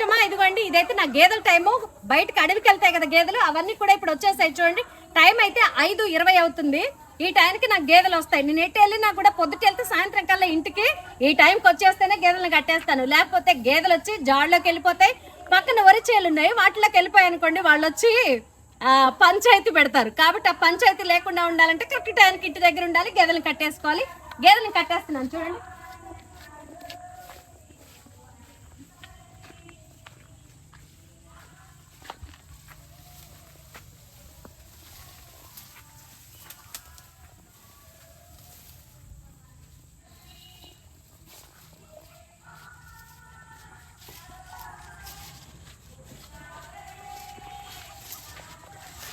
మిత్రమా? ఇదిగోండి ఇదైతే నా గేదెల టైము. బయటకు అడవికి వెళ్తాయి కదా గేదెలు. అవన్నీ కూడా ఇప్పుడు వచ్చేసాయి చూడండి. టైం అయితే ఐదు ఇరవై అవుతుంది. ఈ టైంకి నాకు గేదెలు వస్తాయి. నేను ఎటు వెళ్ళినా కూడా పొద్దుట వెళ్తే సాయంత్రం కల్లా ఇంటికి ఈ టైంకి వచ్చేస్తేనే గేదెలను కట్టేస్తాను. లేకపోతే గేదెలు వచ్చి జాడలోకి వెళ్ళిపోతాయి. పక్కన వరిచేలు ఉన్నాయి. వాటిలోకి వెళ్ళిపోయాయి అనుకోండి వాళ్ళు వచ్చి పంచాయతీ పెడతారు. కాబట్టి ఆ పంచాయతీ లేకుండా ఉండాలంటే కరెక్ట్ టైంకి ఇంటి దగ్గర ఉండాలి గేదెలను కట్టేసుకోవాలి. గేదెలను కట్టేస్తున్నాను చూడండి.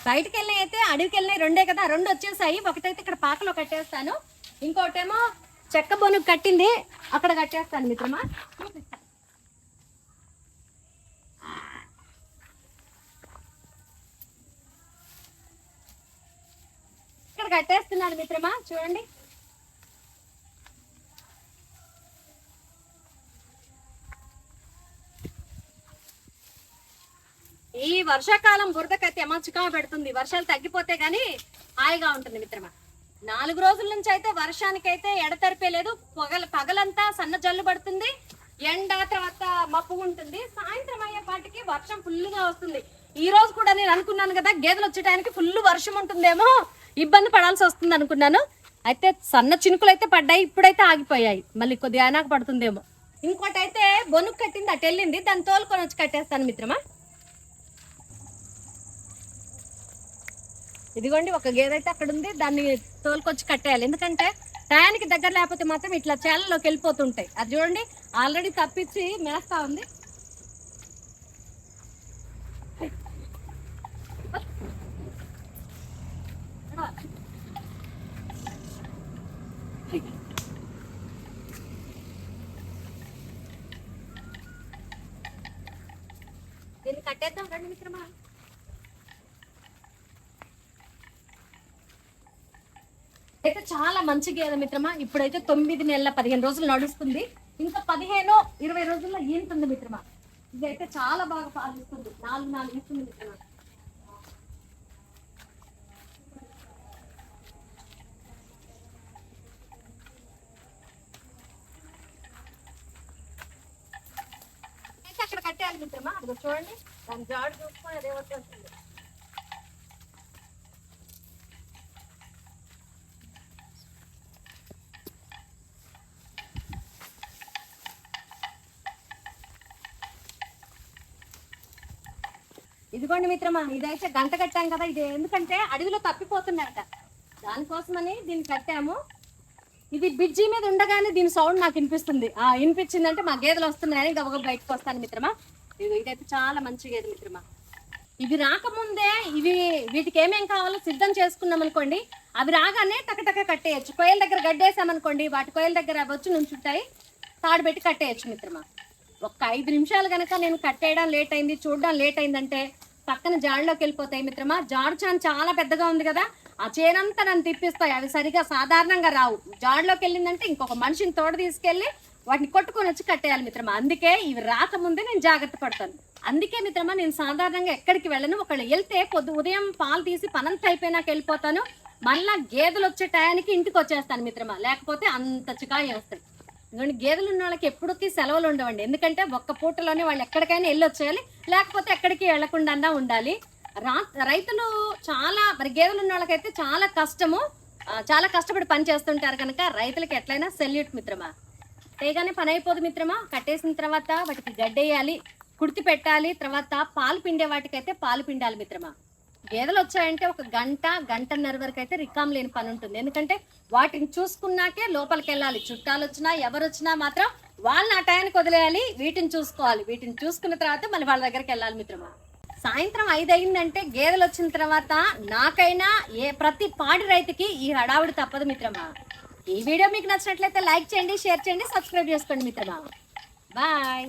బయటకు వెళ్ళినాయి అయితే అడవికి వెళ్ళినాయి రెండే కదా రెండు వచ్చేసాయి. ఒకటైతే ఇక్కడ పాకలో కట్టేస్తాను. ఇంకోటేమో చెక్క బొనుగు కట్టింది అక్కడ కట్టేస్తాను మిత్రమా. ఇక్కడ కట్టేస్తున్నాను మిత్రమా చూడండి. ఈ వర్షాకాలం బురదకైతే ఎమచుగా పెడుతుంది. వర్షాలు తగ్గిపోతే గానీ హాయిగా ఉంటుంది మిత్రమా. నాలుగు రోజుల నుంచి అయితే వర్షానికైతే ఎడతెరిపే లేదు. పగల పగలంతా సన్న జల్లు పడుతుంది. ఎండ తర్వాత మప్పు ఉంటుంది. సాయంత్రం అయ్యేపాటికి వర్షం ఫుల్గా వస్తుంది. ఈ రోజు కూడా నేను అనుకున్నాను కదా గేదెలు వచ్చేటానికి ఫుల్ వర్షం ఉంటుందేమో. ఇబ్బంది పడాల్సి వస్తుంది అనుకున్నాను. అయితే సన్న చినుకులు అయితే పడ్డాయి ఇప్పుడైతే ఆగిపోయాయి. మళ్ళీ కొద్దిగా అయినాక పడుతుందేమో. ఇంకోటి అయితే బొనుకు కట్టింది అటు వెళ్ళింది. దాన్ని తోలుకొని వచ్చి కట్టేస్తాను మిత్రమా. ఇదిగోండి ఒక గేదె అయితే అక్కడ ఉంది. దాన్ని తోలుకొచ్చి కట్టేయాలి. ఎందుకంటే టయానికి దగ్గర లేకపోతే మాత్రం ఇట్లా చేలలోకి వెళ్ళిపోతుంటాయి. అది చూడండి ఆల్రెడీ తప్పించి మేస్తా ఉంది. దీన్ని కట్టేద్దాం. రండి మిత్రమా. అయితే చాలా మంచి గేదె మిత్రమా? ఇప్పుడైతే తొమ్మిది నెలల పదిహేను రోజులు నడుస్తుంది. ఇంకా పదిహేను ఇరవై రోజుల్లో ఈనుతుంది మిత్రమా? ఇదైతే చాలా బాగా పాలిస్తుంది. నాలుగు నాలుగు ఇస్తుంది మిత్రమా? అయితే అక్కడ కట్టేయాలి మిత్రమా? అది చూడండి. దాని జాడు చూసుకొని అదే వచ్చేస్తుంది ఇదిగోండి మిత్రమా ఇదైతే గంట కట్టాం కదా ఇది ఎందుకంటే అడవిలో తప్పిపోతున్నారట దానికోసమని దీన్ని కట్టాము. ఇది బిడ్జి మీద ఉండగానే దీని సౌండ్ నాకు వినిపిస్తుంది. ఆ వినిపించిందంటే మా గేదెలు వస్తున్నాయని గబగబ బయటకు వస్తాను మిత్రమా. ఇది ఇదైతే చాలా మంచి గేదె మిత్రమా. ఇవి రాకముందే ఇవి వీటికి ఏమేం కావాలో సిద్ధం చేసుకున్నాం అనుకోండి అవి రాగానే టకటక కట్టేయచ్చు. కొయ్యల దగ్గర గడ్డేసామనుకోండి వాటి కొయ్యల దగ్గర అవి వచ్చి నుంచుంటాయి తాడు పెట్టి కట్టేయచ్చు మిత్రమా. ఒక్క ఐదు నిమిషాలు కనుక నేను కట్టేయడం లేట్ అయింది చూడడం లేట్ అయిందంటే పక్కన జాడలోకి వెళ్ళిపోతాయి మిత్రమా. జాడు చాన్ చాలా పెద్దగా ఉంది కదా ఆ చేనంతా నన్ను తిప్పిస్తాయి. అవి సరిగా సాధారణంగా రావు. జాడలోకి వెళ్ళిందంటే ఇంకొక మనిషిని తోడ తీసుకెళ్ళి వాటిని కొట్టుకొని వచ్చి కట్టేయాలి మిత్రమా. అందుకే ఇవి రాకముందే నేను జాగ్రత్త పడతాను. అందుకే మిత్రమా నేను సాధారణంగా ఎక్కడికి వెళ్ళను. ఒకళ్ళు వెళ్తే పొద్దు ఉదయం పాలు తీసి పనంత అయిపోయినాక వెళ్ళిపోతాను. మళ్ళా గేదెలు వచ్చే టయానికి ఇంటికి వచ్చేస్తాను మిత్రమా. లేకపోతే అంత చికాయి వస్తాయి. ఇదిగోండి గేదెలు ఉన్న వాళ్ళకి ఎప్పటికీ సెలవులు ఉండవండి. ఎందుకంటే ఒక్క పూటలోనే వాళ్ళు ఎక్కడికైనా వెళ్ళి వచ్చేయాలి లేకపోతే ఎక్కడికి వెళ్ళకుండా ఉండాలి. రా రైతులు చాలా మరి గేదెలు ఉన్న వాళ్ళకైతే చాలా కష్టము. చాలా కష్టపడి పని చేస్తుంటారు కనుక రైతులకి ఎట్లయినా సెల్యూట్ మిత్రమా? తేగానే పని అయిపోదు మిత్రమా? కట్టేసిన తర్వాత వాటికి గడ్డేయాలి కుడితి పెట్టాలి తర్వాత పాలు పిండే వాటికైతే పాలు పిండాలి మిత్రమా? గేదెలు వచ్చాయంటే ఒక గంట గంటన్నర వరకు అయితే రికామ్ లేని పని ఉంటుంది ఎందుకంటే వాటిని చూసుకున్నాకే లోపలికి వెళ్ళాలి చుట్టాలు వచ్చినా ఎవరు వచ్చినా మాత్రం వాళ్ళని ఆ టయానికి వదిలేయాలి. వీటిని చూసుకోవాలి. వీటిని చూసుకున్న తర్వాత మళ్ళీ వాళ్ళ దగ్గరికి వెళ్ళాలి మిత్రమా. సాయంత్రం ఐదు అయిందంటే గేదెలు వచ్చిన తర్వాత నాకైనా ఏ ప్రతి పాడి రైతుకి ఈ హడావుడి తప్పదు మిత్రమా. ఈ వీడియో మీకు నచ్చినట్లయితే లైక్ చేయండి షేర్ చేయండి సబ్స్క్రైబ్ చేసుకోండి మిత్రమా. బాయ్.